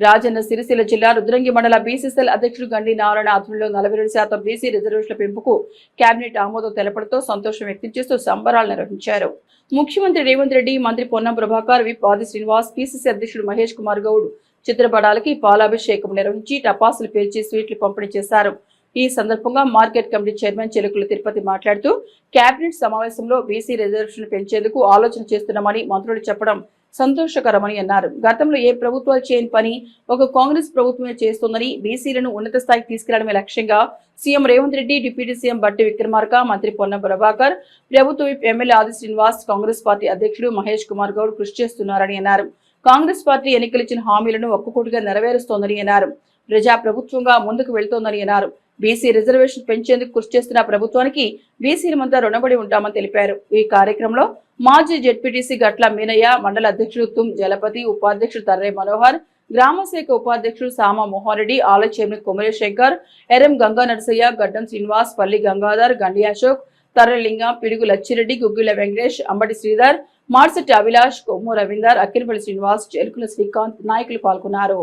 రాజన్న సిరిసిల్ల జిల్లా రుద్రంగి మండల బీసీసీఎల్ అధ్యక్షుడు గండి నారాయణ ఆధ్వర్యంలో నలభై రెండు శాతం బీసీ రిజర్వేషన్ల పెంపుకు కేబినెట్ ఆమోదం తెలపడంతో సంతోషం వ్యక్తం చేస్తూ సంబరాలు నిర్వహించారు. ముఖ్యమంత్రి రేవంత్ రెడ్డి మంత్రి పొన్నం ప్రభాకర్ విప్ ఆది శ్రీనివాస్ పీసీసీ అధ్యక్షుడు మహేష్ కుమార్ గౌడ్ చిత్రపటాలకి పాలాభిషేకం నిర్వహించి టపాసులు పేల్చి స్వీట్లు పంపిణీ చేశారు. ఈ సందర్భంగా market committee chairman Chelukula Tirupati మాట్లాడుతూ కేబినెట్ సమావేశంలో బీసీ రిజర్వేషన్ పెంచేందుకు ఆలోచన చేస్తున్నామని మంత్రులు చెప్పడం సంతోషకరమని అన్నారు. గతంలో ఏ ప్రభుత్వాలు చేయని పని ఒక కాంగ్రెస్ ప్రభుత్వమే చేస్తోందని బీసీలను ఉన్నత స్థాయికి తీసుకెళ్ళడమే లక్ష్యంగా CM Revanth Reddy deputy CM Bhatti Vikramarka మంత్రి పొన్నం ప్రభాకర్ ప్రభుత్వ ఎమ్మెల్యే ఆది శ్రీనివాస్ కాంగ్రెస్ పార్టీ అధ్యక్షుడు మహేష్ కుమార్ గౌడ్ కృషి చేస్తున్నారని అన్నారు. కాంగ్రెస్ పార్టీ ఎన్నికలు ఇచ్చిన హామీలను ఒక్కొక్కటిగా నెరవేరుస్తోందని అన్నారు. ప్రజా ప్రభుత్వంగా ముందుకు వెళ్తోందని అన్నారు. బీసీ రిజర్వేషన్ పెంచేందుకు కృషి చేస్తున్న ప్రభుత్వానికి బీసీలమంతా రుణపడి ఉంటామని తెలిపారు. ఈ కార్యక్రమంలో మాజీ జెడ్పీటీసీ గట్ల మీనయ్య మండల అధ్యక్షుడు తుమ్ జలపతి ఉపాధ్యక్షుడు తర్రే మనోహర్ గ్రామశాఖ ఉపాధ్యక్షుడు సామ మోహన్ రెడ్డి ఆలయ చైర్మన్ కుమరేశంకర్ ఎర్ఎం గంగా నరసయ్య గడ్డం శ్రీనివాస్ పల్లి గంగాధర్ గండి అశోక్ తర్రలింగ పిడుగు లచ్చిరెడ్డి గుగ్గిల వెంకటేష్ అంబటి శ్రీధర్ మార్సెట్టి అభిలాష్ కొమ్ము రవీందర్ అక్కినపల్లి శ్రీనివాస్ చెరుకుల శ్రీకాంత్ నాయకులు పాల్గొన్నారు.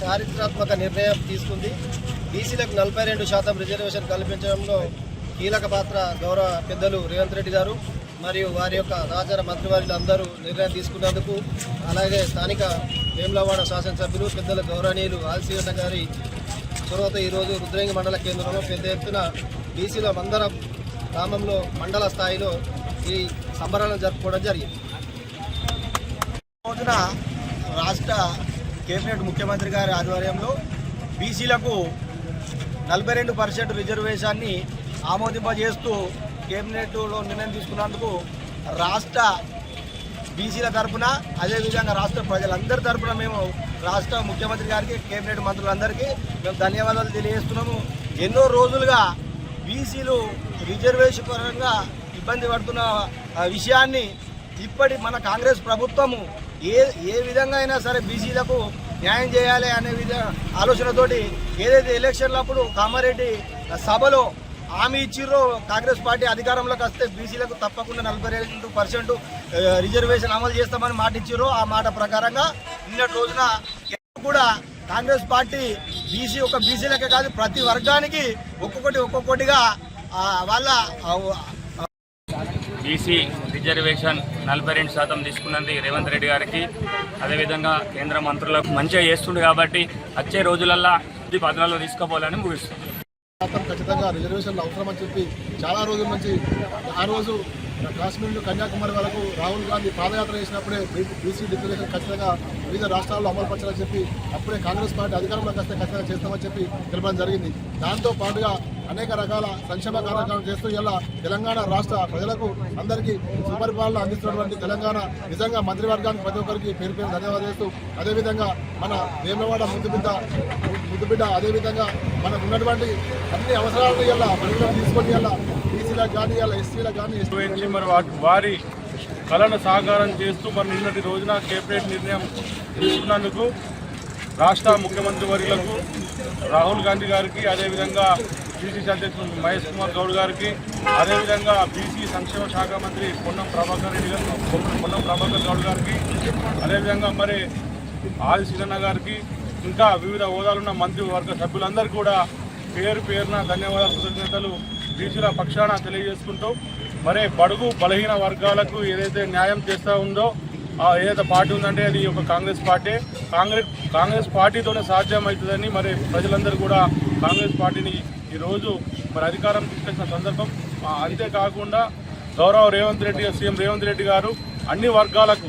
చారిత్రాత్మక నిర్ణయం తీసుకుంది. బీసీలకు నలభై రెండు శాతం రిజర్వేషన్ కల్పించడంలో కీలక పాత్ర గౌరవ పెద్దలు రేవంత్ రెడ్డి గారు. మరియు వారి యొక్క రాజార మంత్రివర్యులు అందరూ నిర్ణయం తీసుకున్నందుకు అలాగే స్థానిక వేములవాడ శాసనసభ్యులు పెద్దల గౌరవనీయులు ఆల్సీగడ్డ గారి చొరవతో ఈరోజు రుద్రంగి మండల కేంద్రంలో పెద్ద ఎత్తున బీసీల మందరం గ్రామంలో మండల స్థాయిలో ఈ సంబరాలను జరుపుకోవడం జరిగింది. రోజున రాష్ట్ర కేబినెట్ ముఖ్యమంత్రి గారి ఆధ్వర్యంలో బీసీలకు నలభై రెండు పర్సెంట్ రిజర్వేషన్ని ఆమోదింపజేస్తూ కేబినెట్లో నిర్ణయం తీసుకున్నందుకు రాష్ట్ర బీసీల తరఫున అదేవిధంగా రాష్ట్ర ప్రజలందరి తరఫున మేము రాష్ట్ర ముఖ్యమంత్రి గారికి కేబినెట్ మంత్రులందరికీ మేము ధన్యవాదాలు తెలియజేస్తున్నాము. ఎన్నో రోజులుగా బీసీలు రిజర్వేషన్ పరంగా ఇబ్బంది పడుతున్న విషయాన్ని ఇప్పటి మన కాంగ్రెస్ ప్రభుత్వము ఏ ఏ విధంగా అయినా సరే బీసీలకు న్యాయం చేయాలి అనే విధ ఆలోచనతోటి ఏదైతే ఎలక్షన్లప్పుడు కామారెడ్డి సభలో హామీ ఇచ్చిర్రు కాంగ్రెస్ పార్టీ అధికారంలోకి వస్తే బీసీలకు తప్పకుండా నలభై రెండు పర్సెంట్ రిజర్వేషన్ అమలు చేస్తామని మాట ఇచ్చిర్రు ఆ మాట ప్రకారంగా నిన్నటి రోజున కూడా కాంగ్రెస్ పార్టీ బీసీ ఒక బీసీలకే కాదు ప్రతి వర్గానికి ఒక్కొక్కటి ఒక్కొక్కటిగా వాళ్ళ బీసీ రిజర్వేషన్ నలభై రెండు శాతం తీసుకున్నది రేవంత్ రెడ్డి గారికి. అదేవిధంగా కేంద్ర మంత్రులకు మంచిగా చేస్తుండే కాబట్టి వచ్చే రోజులల్లా ఇది పథకాల్లో తీసుకుపోవాలని ముగిస్తుంది శాతం ఖచ్చితంగా రిజర్వేషన్లు అవసరమని చెప్పి చాలా రోజుల నుంచి ఆ రోజు కాశ్మీర్ నుండి కన్యాకుమారి వరకు రాహుల్ గాంధీ పాదయాత్ర చేసినప్పుడే బీసీ డిక్లరేషన్ ఖచ్చితంగా వివిధ రాష్ట్రాల్లో అమలు పరచాలని చెప్పి అప్పుడే కాంగ్రెస్ పార్టీ అధికారంలోకి వస్తే ఖచ్చితంగా చేస్తామని చెప్పి తెలపడం జరిగింది. దాంతో పాటుగా అనేక రకాల సంక్షేమ కార్యక్రమాలు చేస్తూ ఇలా తెలంగాణ రాష్ట్ర ప్రజలకు అందరికీ సుపరిపాలన అందిస్తున్నటువంటి తెలంగాణ నిజంగా మంత్రివర్గానికి ప్రతి ఒక్కరికి పేరు పేరు ధన్యవాదాలు చేస్తూ అదేవిధంగా మన వేమవాడ ముద్దుబిడ్డ ముద్దుబిడ్డ అదేవిధంగా మనకు ఉన్నటువంటి అన్ని అవసరాలను ఇలా పరిగణలోకి తీసుకొని ఇలా బీసీలకు కానీ ఇలా ఎస్సీలకు కానీ మరి వారి కళను సాకారం చేస్తూ మరి నిన్నటి రోజున కేబినెట్ నిర్ణయం తీసుకున్నందుకు రాష్ట్ర ముఖ్యమంత్రి వర్యులకు రాహుల్ గాంధీ గారికి అదేవిధంగా బీసీసీ అధ్యక్షులు మహేష్ కుమార్ గౌడ్ గారికి అదేవిధంగా బీసీ సంక్షేమ శాఖ మంత్రి పొన్నం ప్రభాకర్ రెడ్డి గారు పొన్నం ప్రభాకర్ గౌడ్ గారికి అదేవిధంగా మరి ఆది సీనన్న గారికి ఇంకా వివిధ హోదాలున్న మంత్రివర్గ సభ్యులందరూ కూడా పేరు పేరున ధన్యవాదాలు కృతజ్ఞతలు బీసీల పక్షాన తెలియజేసుకుంటూ మరి బడుగు బలహీన వర్గాలకు ఏదైతే న్యాయం చేస్తూ ఉందో ఆ ఏదైతే పార్టీ ఉందంటే అది ఒక కాంగ్రెస్ పార్టీ. కాంగ్రెస్ కాంగ్రెస్ పార్టీతోనే సాధ్యమవుతుందని మరి ప్రజలందరూ కూడా కాంగ్రెస్ పార్టీని ఈరోజు మరి అధికారం తీసుకొచ్చిన సందర్భం అంతేకాకుండా గౌరవ రేవంత్ రెడ్డి సీఎం రేవంత్ రెడ్డి గారు అన్ని వర్గాలకు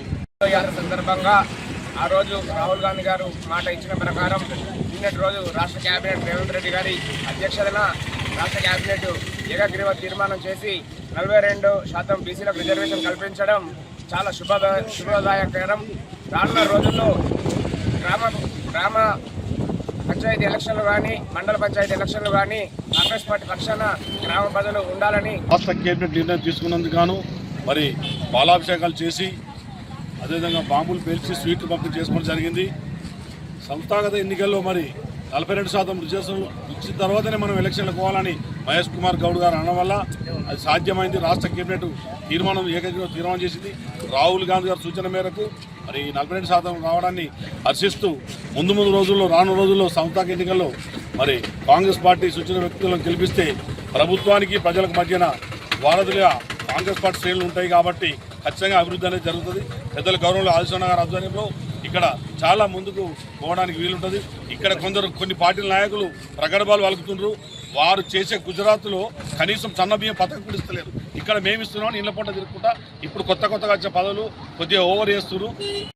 సందర్భంగా ఆ రోజు రాహుల్ గాంధీ గారు మాట ఇచ్చిన ప్రకారం నిన్నటి రోజు రాష్ట్ర కేబినెట్ రేవంత్ రెడ్డి గారి అధ్యక్షతన రాష్ట్ర కేబినెట్ ఏకగ్రీవ తీర్మానం చేసి నలభై రెండు శాతం బీసీలకు రిజర్వేషన్ కల్పించడం చాలా శుభ శుభదాయకరం. రానున్న రోజుల్లో గ్రామ గ్రామ పంచాయతీ ఎలక్షన్లు కానీ మండల పంచాయతీ ఎలక్షన్లు కానీ కాంగ్రెస్ పార్టీ పక్షాన గ్రామ ప్రజలు ఉండాలని రాష్ట్ర కేబినెట్ నిర్ణయం తీసుకున్నందుకు గాను మరి బాలాభిషేకాలు చేసి అదేవిధంగా బాంబులు పేల్చి స్వీట్లు పంపిణీ చేసుకోవడం జరిగింది. సంస్థాగత ఎన్నికల్లో మరి నలభై రెండు శాతం రిజర్వేషన్లు ఇచ్చిన తర్వాతనే మనం ఎలక్షన్లకు పోవాలని మహేష్ కుమార్ గౌడ్ గారు అనడం వల్ల అది సాధ్యమైంది. రాష్ట్ర కేబినెట్ తీర్మానం ఏకగ్రీవ తీర్మానం చేసింది. రాహుల్ గాంధీ గారి సూచన మేరకు మరి ఈ నలభై రెండు శాతం రావడాన్ని హర్షిస్తూ ముందు ముందు రోజుల్లో రాను రోజుల్లో సంస్థాక ఎన్నికల్లో మరి కాంగ్రెస్ పార్టీ సూచన వ్యక్తులను గెలిపిస్తే ప్రభుత్వానికి ప్రజలకు మధ్యన వారధులుగా కాంగ్రెస్ పార్టీ శ్రేణులు ఉంటాయి కాబట్టి ఖచ్చితంగా అభివృద్ధి అనేది జరుగుతుంది. పెద్దల గౌరవంలో ఆదిశన్న గారి ఆధ్వర్యంలో ఇక్కడ చాలా ముందుకు పోవడానికి వీలుంటుంది. ఇక్కడ కొందరు కొన్ని పార్టీల నాయకులు ప్రగడబాలు వలుకుతుండ్రు. వారు చేసే గుజరాత్లో కనీసం సన్న బియ్యం పథకం కూడా ఇస్తలేరు. ఇక్కడ మేము ఇస్తున్నాం ఇళ్ళ పూట తిరుగుకుంటా ఇప్పుడు కొత్త కొత్తగా వచ్చే పదవులు కొద్దిగా ఓవర్ చేస్తున్నారు